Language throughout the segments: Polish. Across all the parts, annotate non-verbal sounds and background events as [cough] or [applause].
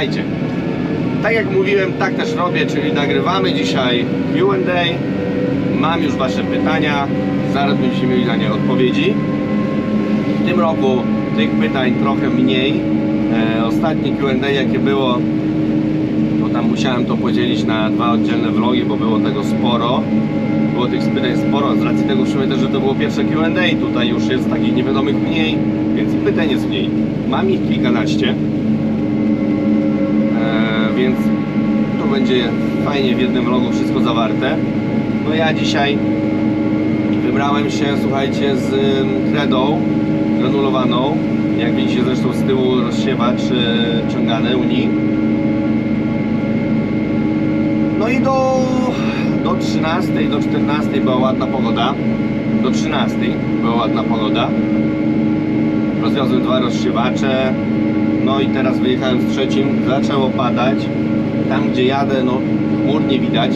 Witajcie. Tak jak mówiłem, tak też robię, czyli nagrywamy dzisiaj Q&A. Mam już Wasze pytania, zaraz będziecie mieli na nie odpowiedzi. W tym roku tych pytań trochę mniej. E, ostatnie Q&A jakie było, to tam musiałem to podzielić na dwa oddzielne vlogi, bo było tego sporo. Było tych pytań sporo, z racji tego że to było pierwsze Q&A, tutaj już jest takich niewiadomych mniej, więc pytań jest mniej. Mam ich kilkanaście, więc to będzie fajnie w jednym vlogu wszystko zawarte. No ja dzisiaj wybrałem się, słuchajcie, z kredą granulowaną. Jak widzicie zresztą z tyłu rozsiewacz ciągany Unii. No i do, do 13, do 14 była ładna pogoda. Do 13 była ładna pogoda. Rozwiozłem dwa rozsiewacze. No i teraz wyjechałem z trzecim. Zaczęło padać. Tam gdzie jadę, no chmur nie widać.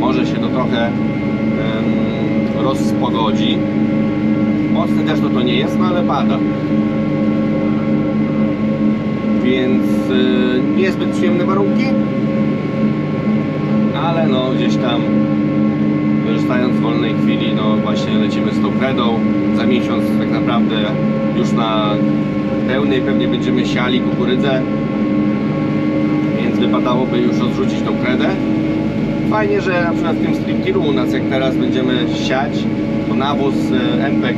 Może się to trochę em, rozpogodzi. Mocny deszcz to, to nie jest, no ale pada. Więc y, niezbyt przyjemne warunki. Ale no gdzieś tam korzystając z wolnej chwili, właśnie lecimy z tą kredą. Za miesiąc tak naprawdę już na pełnej pewnie będziemy siali kukurydzę. Więc wypadałoby już odrzucić tą kredę. Fajnie, że na przykład w tym striptilu u nas jak teraz będziemy siać, to nawóz e, MPEG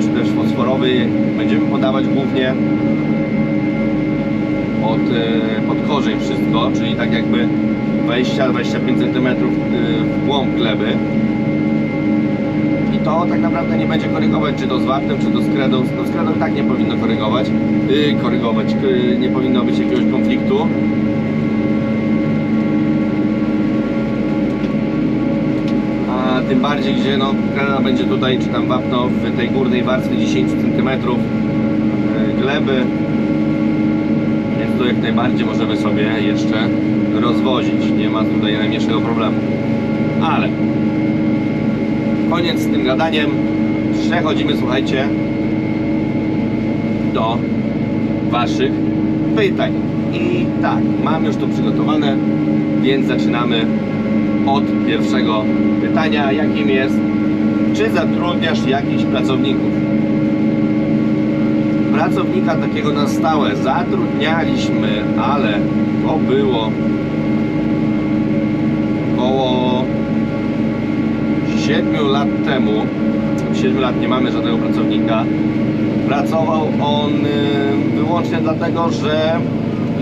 czy też fosforowy będziemy podawać głównie pod, e, pod korzeń wszystko, czyli tak jakby 20-25 cm w głąb gleby. To tak naprawdę nie będzie korygować, czy to z wapnem, czy to z kredą. No z kredą tak nie powinno korygować, yy, korygować, yy, nie powinno być jakiegoś konfliktu. A tym bardziej, gdzie no, kreda będzie tutaj, czy tam wapno w tej górnej warstwie 10 cm yy, gleby. Więc to jak najbardziej możemy sobie jeszcze rozwozić. Nie ma tutaj najmniejszego problemu. Ale koniec z tym gadaniem. Przechodzimy, słuchajcie, do Waszych pytań. I tak, mam już to przygotowane, więc zaczynamy od pierwszego pytania, jakim jest, czy zatrudniasz jakichś pracowników? Pracownika takiego na stałe zatrudnialiśmy, ale to było około 7 lat temu. Od 7 lat nie mamy żadnego pracownika. Pracował on y, wyłącznie dlatego, że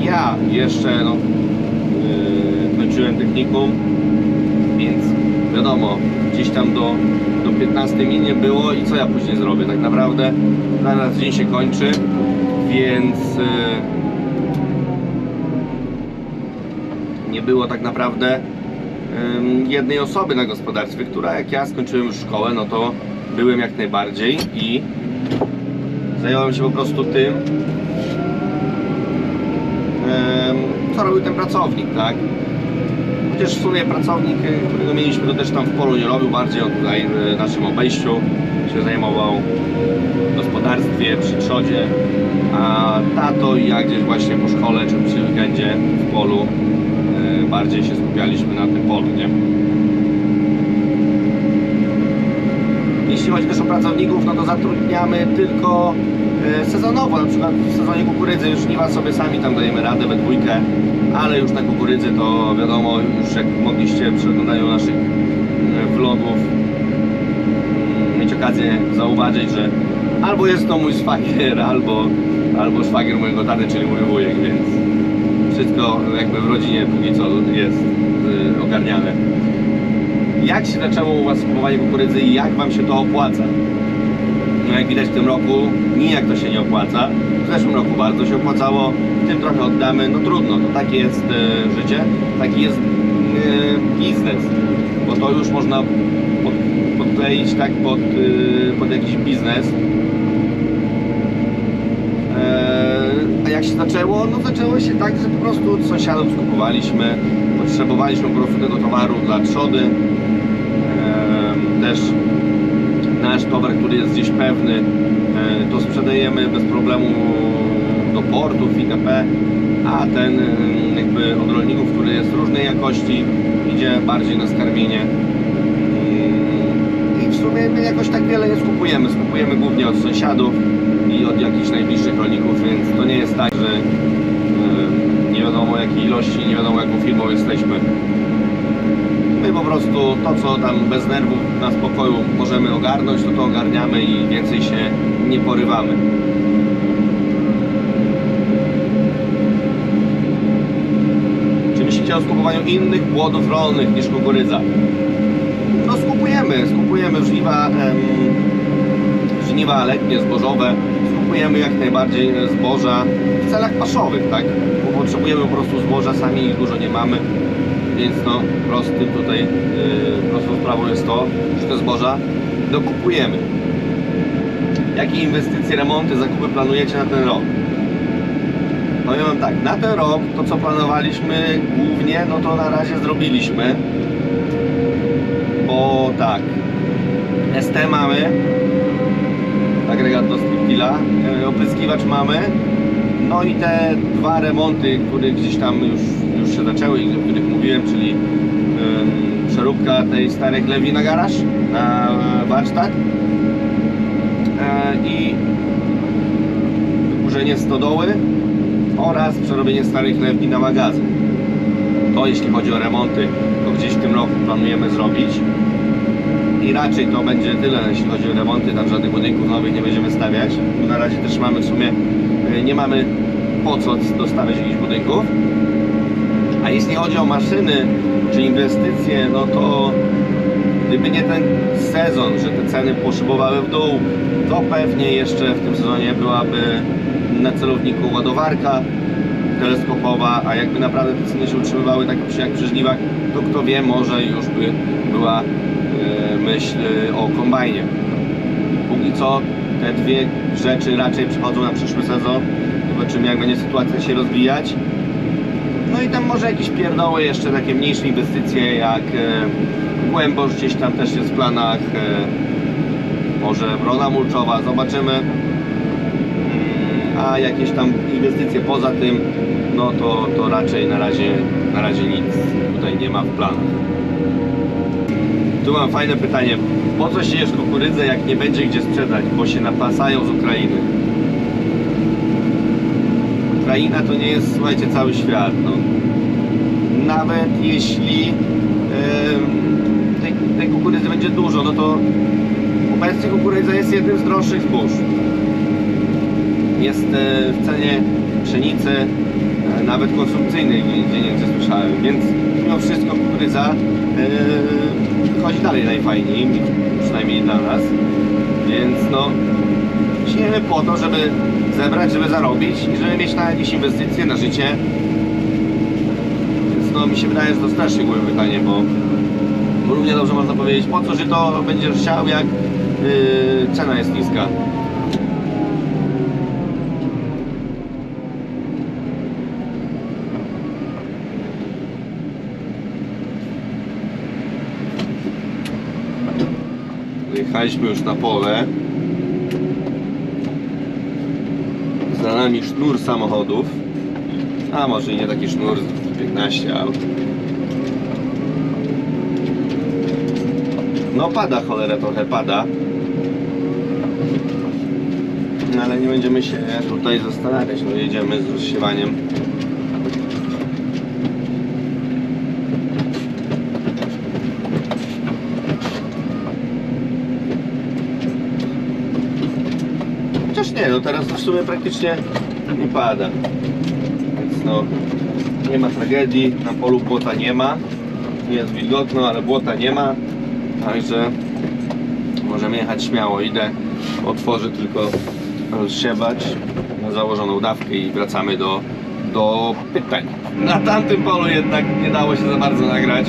ja jeszcze no, y, kończyłem technikum, więc wiadomo, gdzieś tam do, do 15 mi nie było i co ja później zrobię tak naprawdę. Zaraz dzień się kończy, więc y, nie było tak naprawdę jednej osoby na gospodarstwie, która jak ja skończyłem już szkołę, no to byłem jak najbardziej i zająłem się po prostu tym, ym, co robił ten pracownik, tak? Chociaż w sumie pracownik, y, którego mieliśmy, to też tam w polu nie robił, bardziej on tutaj w naszym obejściu się zajmował gospodarstwie, przy trzodzie, a tato i ja gdzieś właśnie po szkole czy przy weekendzie w polu bardziej się skupialiśmy na tym polu, nie? Jeśli chodzi też o pracowników, no to zatrudniamy tylko e, sezonowo, na przykład w sezonie kukurydzy już żniwa sobie sami tam dajemy radę we dwójkę, ale już na kukurydzy to wiadomo, już jak mogliście przy oglądaniu naszych e, vlogów mm, mieć okazję zauważyć, że albo jest to mój szwagier, [laughs] albo, albo szwagier mojego taty, czyli mój wujek, więc wszystko jakby w rodzinie póki co jest y, ogarniane. Jak się zaczęło u Was kupowanie kukurydzy i jak Wam się to opłaca? No jak widać w tym roku nijak to się nie opłaca. W zeszłym roku bardzo się opłacało, w tym trochę oddamy. No trudno, to takie jest e, życie, taki jest e, biznes, bo to już można pod, tak pod, e, pod jakiś biznes. Się zaczęło? No zaczęło się tak, że po prostu od sąsiadów skupowaliśmy, potrzebowaliśmy po prostu tego towaru dla trzody. Też nasz towar, który jest gdzieś pewny, e, to sprzedajemy bez problemu do portów itp. A ten kupujemy od rolników, który jest różnej jakości, idzie bardziej na skarmienie. I w sumie my jakoś tak wiele nie skupujemy. Skupujemy głównie od sąsiadów od jakichś najbliższych rolników, więc to nie jest tak, że e, nie wiadomo jakiej ilości, nie wiadomo jaką firmą jesteśmy. My po prostu to, co tam bez nerwów na spokoju możemy ogarnąć, to to ogarniamy i więcej się nie porywamy. Czy myślicie o skupowaniu innych płodów rolnych niż kukurydza? No skupujemy, skupujemy żniwa, em, żniwa letnie, zbożowe, skupujemy jak najbardziej e, zboża w celach paszowych, tak? Bo potrzebujemy po prostu zboża, sami ich dużo nie mamy, więc no prostym tutaj, yy, prostą sprawą jest to, że te zboża dokupujemy. Jakie inwestycje, remonty, zakupy planujecie na ten rok? Powiem Wam tak, na ten rok to co planowaliśmy głównie, no to na razie zrobiliśmy. Bo tak, ST mamy, agregat do striptila, e, opryskiwacz mamy, no i te dwa remonty, które gdzieś tam już, już się zaczęły i o których mówiłem, czyli ym, przeróbka tej starej chlewi na garaż, na e, warsztat e, i wyburzenie stodoły oraz przerobienie starej chlewni na magazyn. To jeśli chodzi o remonty, to gdzieś w tym roku planujemy zrobić. I raczej to będzie tyle, jeśli chodzi o remonty, tam żadnych budynków nowych nie będziemy stawiać. Bo na razie też mamy w sumie, y, nie mamy po co dostawiać jakichś budynków. A jeśli chodzi o maszyny czy inwestycje, no to gdyby nie ten sezon, że te ceny poszybowały w dół, to pewnie jeszcze w tym sezonie byłaby na celowniku ładowarka teleskopowa, a jakby naprawdę te ceny się utrzymywały tak jak przy żniwach, to kto wie, może już by była myśl e, o kombajnie. Póki co te dwie rzeczy raczej przychodzą na przyszły sezon. Zobaczymy jak będzie sytuacja się rozwijać. No i tam może jakieś pierdoły, jeszcze takie mniejsze inwestycje jak e, głębosz gdzieś tam też jest w planach. E, może brona mulczowa, zobaczymy. A jakieś tam inwestycje poza tym, no to, to raczej na razie, na razie nic tutaj nie ma w planach. Tu mam fajne pytanie. Po co siejesz kukurydzę, jak nie będzie gdzie sprzedać, bo się napasają z Ukrainy? Ukraina to nie jest, słuchajcie, cały świat. No. Nawet jeśli em, tej, tej kukurydzy będzie dużo, no to obecnie kukurydza jest jednym z droższych zbóż. Jest e, w cenie pszenicy, e, nawet konsumpcyjnej, gdzie nie gdzie słyszałem, więc mimo wszystko kukurydza e, wychodzi dalej najfajniej, przynajmniej dla nas. Więc no, siejemy po to, żeby zebrać, żeby zarobić i żeby mieć na jakieś inwestycje, na życie. Więc no, mi się wydaje, że to strasznie głupie pytanie, bo, bo równie dobrze można powiedzieć, po co żyto będziesz chciał, jak yy, cena jest niska. Wyjechaliśmy już na pole. Za nami sznur samochodów. A może i nie taki sznur, 15 aut. No pada cholera trochę pada. No ale nie będziemy się tutaj zastanawiać, no jedziemy z rozsiewaniem. No teraz w sumie praktycznie nie pada. Więc no, nie ma tragedii, na polu błota nie ma. Jest wilgotno, ale błota nie ma. Także możemy jechać śmiało. Idę, otworzę tylko rozsiewać na założoną dawkę i wracamy do, do pytań. Na tamtym polu jednak nie dało się za bardzo nagrać,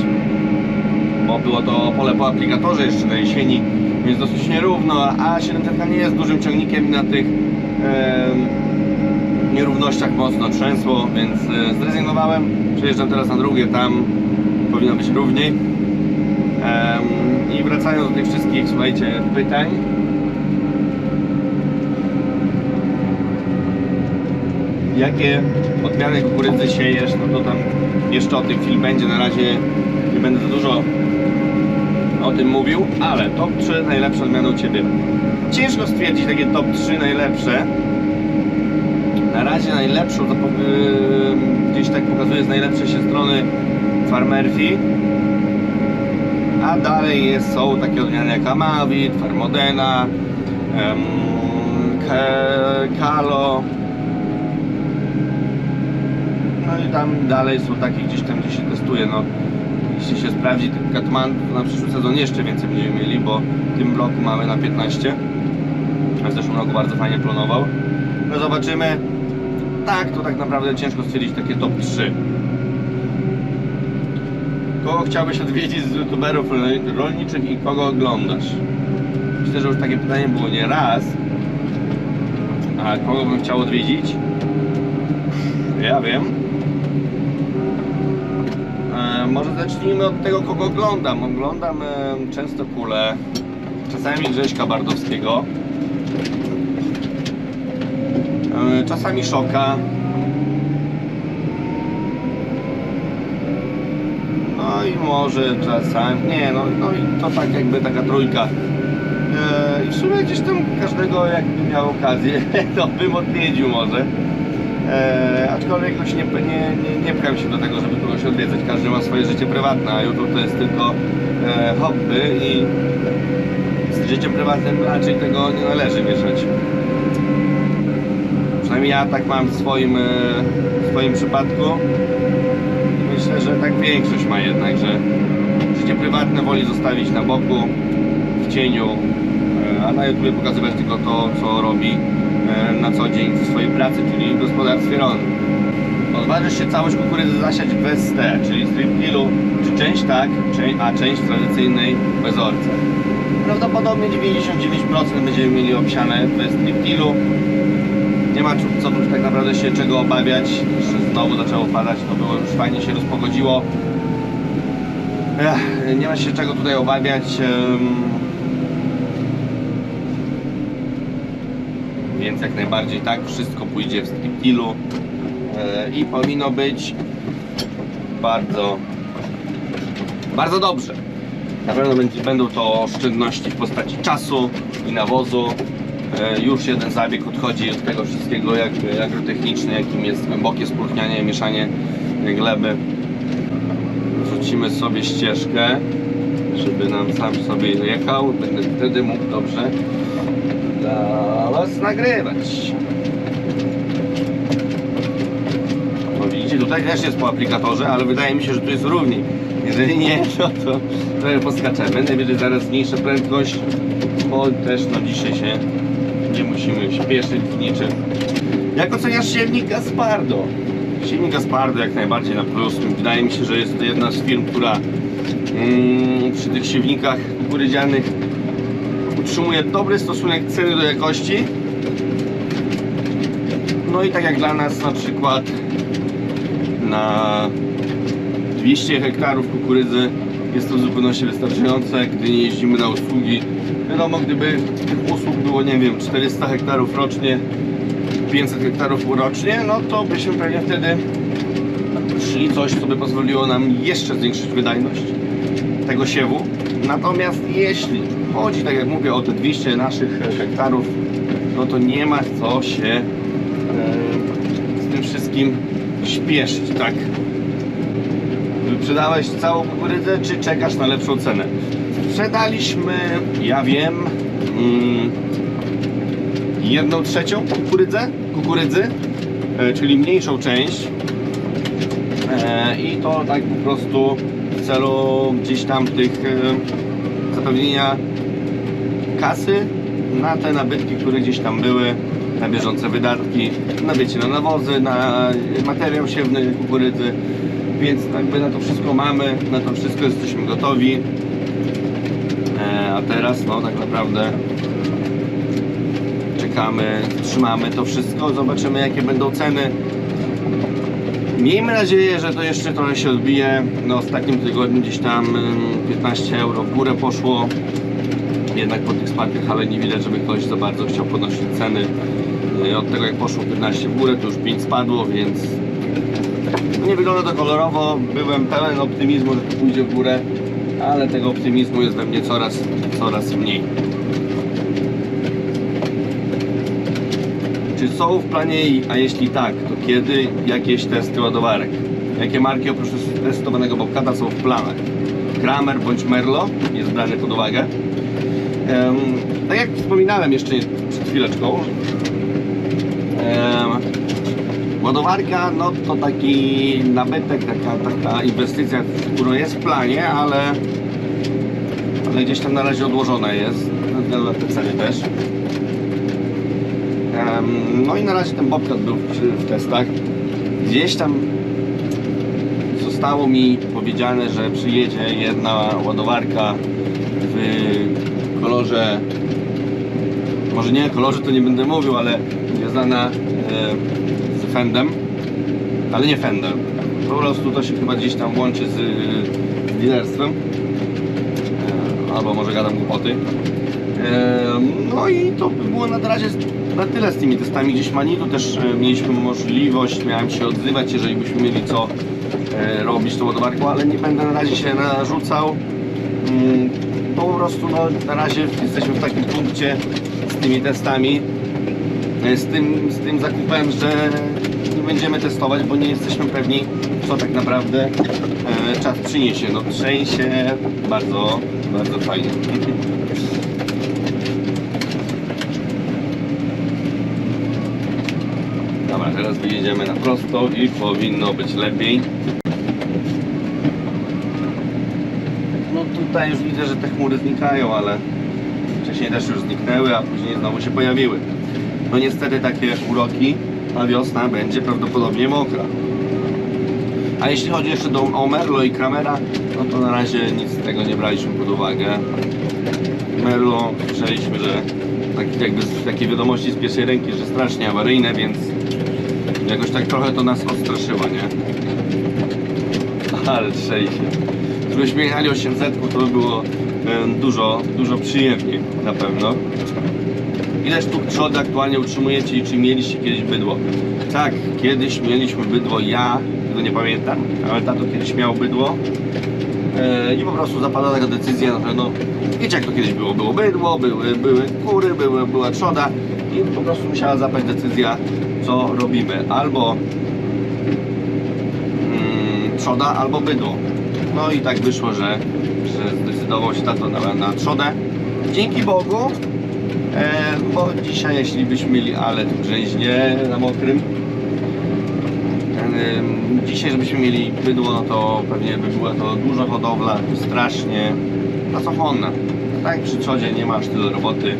bo było to pole po aplikatorze jeszcze na jesieni, więc dosyć nierówno, a 700 nie jest dużym ciągnikiem na tych em, nierównościach mocno trzęsło, więc e, zrezygnowałem. Przejeżdżam teraz na drugie, tam powinno być równiej. Em, I wracając do tych wszystkich, słuchajcie, pytań. jakie odmiany kukurydzy siejesz, no to tam jeszcze o tym film będzie. Na razie nie będę za dużo o tym mówił, ale top 3 najlepsze odmiany u Ciebie. Ciężko stwierdzić takie top 3 najlepsze. Na razie najlepszą, to yy, gdzieś tak pokazuje z najlepszej się strony Farmerfi. A dalej jest, są takie odmiany jak Amavit, Farmodena, Kalo. No i tam dalej są takie gdzieś tam, gdzie się testuje. No, jeśli się sprawdzi ten Katman, to na przyszły sezon jeszcze więcej będziemy mieli, bo w tym bloku mamy na 15. A w zeszłym roku bardzo fajnie planował. No zobaczymy. Tak, to tak naprawdę ciężko stwierdzić takie top 3. Kogo chciałbyś odwiedzić z youtuberów rolniczych i kogo oglądasz? Myślę, że już takie pytanie było nie raz. A kogo bym chciał odwiedzić? Ja wiem. Może zacznijmy od tego, kogo oglądam. Oglądam często kulę, czasami Grześka Bardowskiego, czasami Szoka. No i może czasami, nie no, no i to tak jakby taka trójka. E, I w sumie gdzieś tam każdego jakby miał okazję, [laughs] to bym odwiedził może. E, aczkolwiek jakoś nie, nie, nie, nie pcham się do tego, żeby kogoś odwiedzać. Każdy ma swoje życie prywatne, a YouTube to jest tylko e, hobby i z życiem prywatnym raczej tego nie należy mieszać. Przynajmniej ja tak mam w swoim, e, w swoim przypadku. Myślę, że tak większość ma jednak, że życie prywatne woli zostawić na boku, w cieniu, e, a na YouTube pokazywać tylko to, co robi na co dzień w swojej pracy, czyli w gospodarstwie rolnym. Odważysz się całość kukurydzy zasiać bez T, czyli strip tillu, czy część tak, a część tradycyjnej bez orca. Prawdopodobnie 99% będziemy mieli obsiane bez strip tillu. Nie ma co tak naprawdę się czego obawiać, znowu zaczęło padać, to było już fajnie się rozpogodziło. Ech, nie ma się czego tutaj obawiać. Więc jak najbardziej tak, wszystko pójdzie w striptilu e, i powinno być bardzo, bardzo dobrze. Na pewno będą to oszczędności w postaci czasu i nawozu. E, Już jeden zabieg odchodzi od tego wszystkiego jak agrotechniczny, jakim jest głębokie spróchnianie, mieszanie gleby. Wrzucimy sobie ścieżkę, żeby nam sam sobie jechał. Będę wtedy mógł dobrze dla Was nagrywać. No widzicie, tutaj też jest po aplikatorze, ale wydaje mi się, że tu jest równiej. Jeżeli nie, no to trochę poskaczemy. Najwyżej zaraz zmniejszę prędkość, bo też no dzisiaj się nie musimy śpieszyć w niczym. Jak oceniasz siewnik Gaspardo? Siewnik Gaspardo jak najbardziej na plus. Wydaje mi się, że jest to jedna z firm, która mm, przy tych siewnikach kukurydzianych utrzymuje dobry stosunek ceny do jakości. No i tak jak dla nas na przykład na 200 hektarów kukurydzy jest to w zupełności wystarczające, gdy nie jeździmy na usługi. Wiadomo, gdyby tych usług było, nie wiem, 400 hektarów rocznie, 500 hektarów rocznie, no to byśmy pewnie wtedy szli coś, co by pozwoliło nam jeszcze zwiększyć wydajność tego siewu. Natomiast jeśli chodzi, tak jak mówię, o te 200 naszych hektarów, no to nie ma co się e, z tym wszystkim śpieszyć, tak? Wyprzedałeś całą kukurydzę, czy czekasz na lepszą cenę? Sprzedaliśmy, ja wiem, mm, jedną trzecią kukurydzę, kukurydzy, e, czyli mniejszą część. E, I to tak po prostu w celu gdzieś tam tych e, zapewnienia kasy na te nabytki, które gdzieś tam były, na bieżące wydatki, na wiecie, na nawozy, na materiał siewny kukurydzy, więc jakby na to wszystko mamy, na to wszystko jesteśmy gotowi. E, a teraz no tak naprawdę czekamy, trzymamy to wszystko, zobaczymy jakie będą ceny. Miejmy nadzieję, że to jeszcze trochę się odbije. No, w ostatnim tygodniu gdzieś tam ym, 15 euro w górę poszło. Jednak po tych spadkach, ale nie widać, żeby ktoś za bardzo chciał podnosić ceny. Y, Od tego jak poszło 15 w górę, to już 5 spadło, więc nie wygląda to kolorowo. Byłem pełen optymizmu, że to pójdzie w górę, ale tego optymizmu jest we mnie coraz, coraz mniej. Czy są w planie, a jeśli tak, to kiedy jakieś testy ładowarek? Jakie marki oprócz testowanego Bobcata są w planach? Kramer bądź Merlo jest brany pod uwagę. Tak jak wspominałem jeszcze przed chwileczką, ładowarka no to taki nabytek, taka, taka inwestycja, która jest w planie, ale, ale gdzieś tam na razie odłożona jest, na te ceny też. No i na razie ten Bobcat był w testach. Gdzieś tam zostało mi powiedziane, że przyjedzie jedna ładowarka w kolorze może nie kolorze to nie będę mówił, ale związana e, z Fendem, ale nie Fendem. Po prostu to się chyba gdzieś tam łączy z, dealerstwem. E, Albo może gadam głupoty. E, No i to by było na razie na tyle z tymi testami. Gdzieś Manitu też mieliśmy możliwość, miałem się odzywać, jeżeli byśmy mieli co robić tą ładowarką, ale nie będę na razie się narzucał. Mm, Po prostu no, na razie jesteśmy w takim punkcie z tymi testami, e, z tym, z tym zakupem, że nie będziemy testować, bo nie jesteśmy pewni, co tak naprawdę e, czas przyniesie. No trzęsie bardzo, bardzo fajnie. [laughs] Dobra, teraz wyjedziemy na prosto i powinno być lepiej. No tutaj już widzę, że te chmury znikają, ale wcześniej też już zniknęły, a później znowu się pojawiły. No niestety takie uroki, a wiosna będzie prawdopodobnie mokra. A jeśli chodzi jeszcze do, o Merlo i Kramera, no to na razie nic z tego nie braliśmy pod uwagę. Merlo słyszeliśmy, że tak, jakby z takiej wiadomości z pierwszej ręki, że strasznie awaryjne, więc jakoś tak trochę to nas odstraszyło, nie? Ale trzej się. Gdybyśmy jechali 800, to by było dużo, dużo przyjemniej na pewno. Ile sztuk trzody aktualnie utrzymujecie i czy mieliście kiedyś bydło? Tak, kiedyś mieliśmy bydło, ja tego nie pamiętam, ale tato kiedyś miał bydło e, i po prostu zapadła taka decyzja, no, no wiecie jak to kiedyś było, było bydło, były, były kury, były, była trzoda i po prostu musiała zapaść decyzja, co robimy, albo mm, trzoda, albo bydło. No i tak wyszło, że, że zdecydował się tato na, na trzodę. Dzięki Bogu, E, bo dzisiaj jeśli byśmy mieli ale tu grzęźnie na mokrym e, dzisiaj żebyśmy mieli bydło no to pewnie by była to duża hodowla strasznie pracochłonna. Tak przy trzodzie nie ma aż tyle roboty.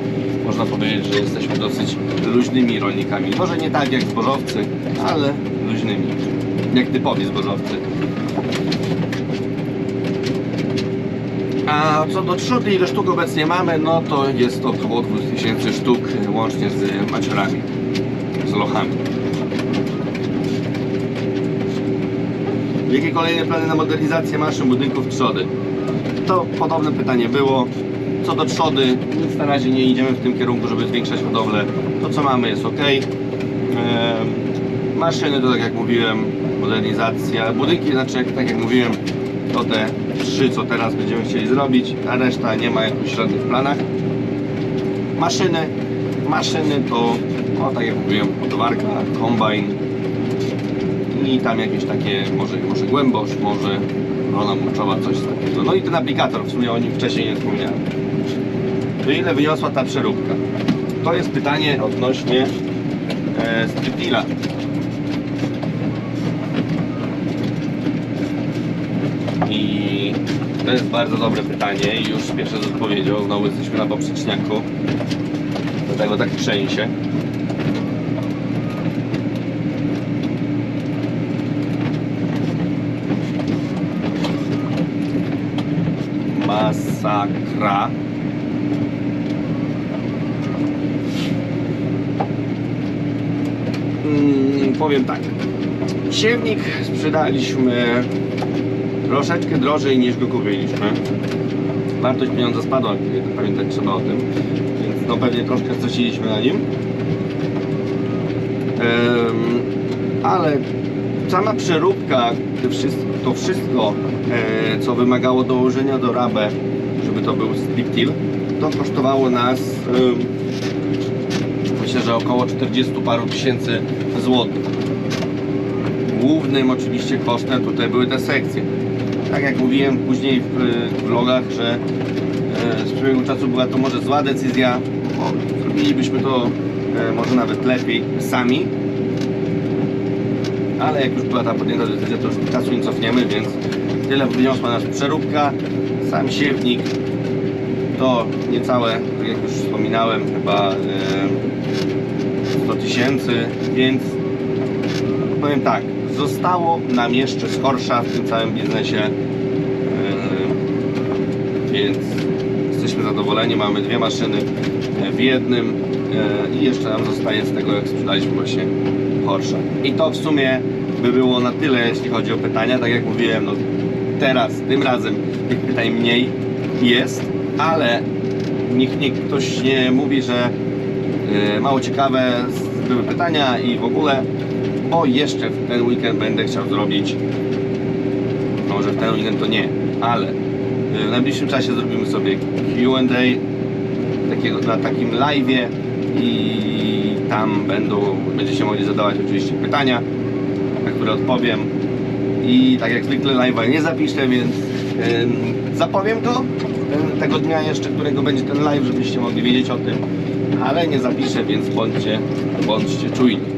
Można powiedzieć, że jesteśmy dosyć luźnymi rolnikami. Może nie tak jak zbożowcy ale luźnymi. Jak typowi zbożowcy A co do trzody, ile sztuk obecnie mamy, no to jest około 2000 sztuk e, łącznie z maciorami, z lochami. Jakie kolejne plany na modernizację maszyn, budynków trzody? To podobne pytanie było. Co do trzody, nic na razie nie idziemy w tym kierunku, żeby zwiększać hodowlę. To co mamy jest ok. Maszyny to tak jak mówiłem, modernizacja. Budynki, znaczy tak jak mówiłem, to te trzy, co teraz będziemy chcieli zrobić, a reszta nie ma jakichś żadnych planach. Maszyny, maszyny to, no tak jak mówiłem, ładowarka, kombajn i tam jakieś takie, może, może głębosz, może rona moczowa, coś takiego. No i ten aplikator, w sumie o nim wcześniej nie wspomniałem. To ile wyniosła ta przeróbka? To jest pytanie odnośnie e, Striptila. I to jest bardzo dobre pytanie i już spieszę z odpowiedzią. Znowu jesteśmy na poprzeczniaku. Dlatego tak trzęsie. Masakra. Mm, powiem tak. Siewnik sprzedaliśmy troszeczkę drożej niż go kupiliśmy. Wartość pieniądza spadła, pamiętać trzeba o tym, więc no pewnie troszkę straciliśmy na nim. ale sama przeróbka, to wszystko, e, co wymagało dołożenia do rabę, żeby to był strip till, to kosztowało nas myślę, że około 40 paru tysięcy złotych. Głównym oczywiście kosztem tutaj były te sekcje. Tak jak mówiłem później w e, vlogach, że e, z przebiegu czasu była to może zła decyzja, bo zrobilibyśmy to e, może nawet lepiej sami, ale jak już była ta podjęta decyzja, to już czasu nie cofniemy, więc tyle wyniosła nas przeróbka, sam siewnik to niecałe, tak jak już wspominałem, chyba e, 100 tysięcy, więc powiem tak, zostało nam jeszcze z Horsza w tym całym biznesie, e, więc jesteśmy zadowoleni, mamy dwie maszyny e, w jednym e, i jeszcze nam zostaje z tego, jak sprzedaliśmy właśnie Porsche. I to w sumie by było na tyle, jeśli chodzi o pytania. Tak jak mówiłem, no teraz, tym razem tych pytań mniej jest, ale niech, niech ktoś nie mówi, że mało ciekawe były pytania i w ogóle, bo jeszcze w ten weekend będę chciał zrobić. Może w ten weekend to nie, ale y, w najbliższym czasie zrobimy sobie Q&A takiego, na takim live'ie i tam będą, będziecie mogli zadawać oczywiście pytania, na które odpowiem. I tak jak zwykle live'a nie zapiszę, więc ym, zapowiem go tego dnia jeszcze, którego będzie ten live, żebyście mogli wiedzieć o tym, ale nie zapiszę, więc bądźcie, bądźcie czujni.